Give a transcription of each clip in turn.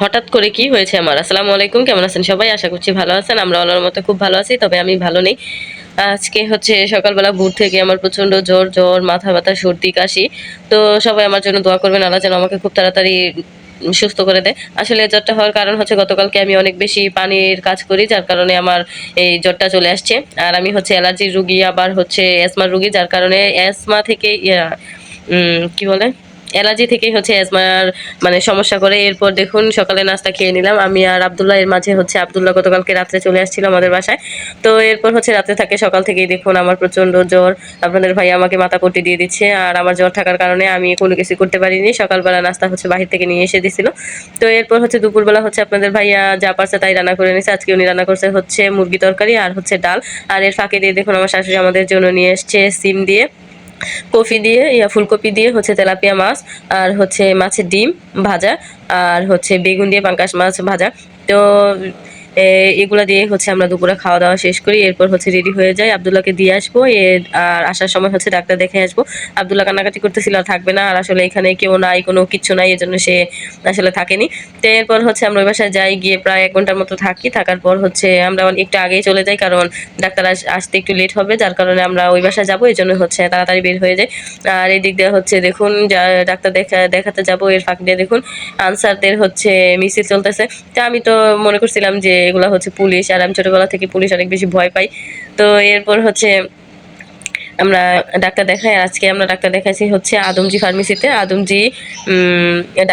হঠাৎ করে কি হয়েছে আমার? আসসালামু আলাইকুম, কেমন আছেন সবাই? আশা করছি ভালো আছেন। আমরা আল্লাহর মতো খুব ভালো আছি, তবে আমি ভালো নেই। আজকে হচ্ছে সকালবেলা ভোর থেকে আমার প্রচণ্ড জ্বর জ্বর, মাথা ব্যথা, সর্দি, কাশি। তো সবাই আমার জন্য দোয়া করবেন, আল্লাহ যেন আমাকে খুব তাড়াতাড়ি সুস্থ করে দেয়। আসলে জ্বরটা হওয়ার কারণ হচ্ছে গতকালকে আমি অনেক বেশি পানির কাজ করি, যার কারণে আমার এই জ্বরটা চলে আসছে। আর আমি হচ্ছে অ্যালার্জির রুগী, আবার হচ্ছে অ্যাসমার রুগী, যার কারণে অ্যাসমা থেকে কি বলে? অ্যালার্জি থেকেই হচ্ছে অ্যাজমার মানে সমস্যা করে। এরপর দেখুন, সকালে নাস্তা খেয়ে নিলাম। আমি আর আবদুল্লাহ এর মাঝে হচ্ছে আবদুল্লাহ গতকালকে রাত্রে চলে আসছিল আমাদের বাসায়। তো এরপর হচ্ছে রাত্রে থাকে, সকাল থেকেই দেখুন আমার প্রচণ্ড জ্বর। আপনাদের ভাই আমাকে মাথা পট্টি দিয়ে দিচ্ছে আর আমার জ্বর থাকার কারণে আমি কোনো কিছু করতে পারিনি। সকালবেলা নাস্তা হচ্ছে বাহির থেকে নিয়ে এসে দিছিল। তো এরপর হচ্ছে দুপুরবেলা হচ্ছে আপনাদের ভাইয়া যা পারছে তাই রান্না করে নিয়েছে আজকে উনি রান্না করছে হচ্ছে মুরগি তরকারি আর হচ্ছে ডাল। আর এর ফাঁকে দিয়ে দেখুন আমার শাশুড়ি আমাদের জন্য নিয়ে এসছে সিম দিয়ে। কফি দিয়ে, ইয়া, ফুলকপি দিয়ে হচ্ছে তেলাপিয়া মাছ আর হচ্ছে মাছের ডিম ভাজা আর হচ্ছে বেগুন দিয়ে পাঙ্কাশ মাছ ভাজা। তো এগুলা দিয়ে হচ্ছে আমরা দুপুরে খাওয়া দাওয়া শেষ করি, এরপর হচ্ছে রেডি হয়ে যাই। আবদুল্লাহকে দিয়ে আসব আর আসার সময় হচ্ছে ডাক্তার দেখে আসব। আবদুল্লাহ কান্নাকাটি করতেছিল থাকবে না, আর আসলে এখানে কেউ নাই, কোনো কিচ্ছু নাই, এজন্য সে আসলে থাকেনি। তো, এরপর হচ্ছে আমরা ওই বাসায় যাই, গিয়ে প্রায় এক ঘণ্টার মতো থাকি। থাকার পর হচ্ছে আমরা একটু আগেই চলে যাই, কারণ ডাক্তার আস- আসতে একটু লেট হবে, যার কারণে আমরা ওই বাসায় যাব এই জন্য হচ্ছে তাড়াতাড়ি বের হয়ে যায় আর এই দিক দিয়ে হচ্ছে দেখুন ডাক্তার দেখা, দেখাতে যাব, এর ফাঁক দিয়ে দেখুন। আনসারদের হচ্ছে মিছিল চলতেছে। তা, আমি তো মনে করছিলাম যে এগুলা হচ্ছে পুলিশ। আর আমি ছোটবেলা থেকে পুলিশ অনেক বেশি ভয় পাই। তো এরপর হচ্ছে আমরা ডাক্তার দেখাই, আজকে আমরা ডাক্তার দেখাইছি হচ্ছে আদমজি ফার্মেসিতে। Adamjee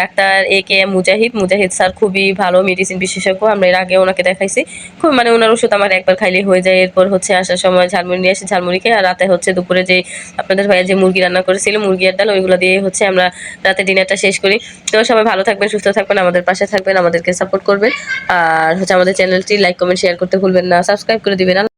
doctor A K Mujahid. Mujahid sir খুবই ভালো মেডিসিন বিশেষজ্ঞ, আমরা এর আগে ওনাকে দেখাইছি। খুব মানে ওনার ওষুধ আমার একবার খাইলে হয়ে যায়, এরপর হচ্ছে আসার সময় ঝালমুড়ি নিয়ে আসি, ঝালমুড়িকে, আর রাতে হচ্ছে দুপুরে যে আপনাদের ভাইয়া যে মুরগি রান্না করেছিল, মুরগি আর ডাল, ওইগুলো দিয়ে হচ্ছে আমরা রাতে ডিনারটা শেষ করি। তো সবাই ভালো থাকবেন, সুস্থ থাকবেন, আমাদের পাশে থাকবেন, আমাদেরকে সাপোর্ট করবেন। আর হচ্ছে আমাদের চ্যানেলটি লাইক কমেন্ট শেয়ার করতে ভুলবেন না সাবস্ক্রাইব করে দিবেন।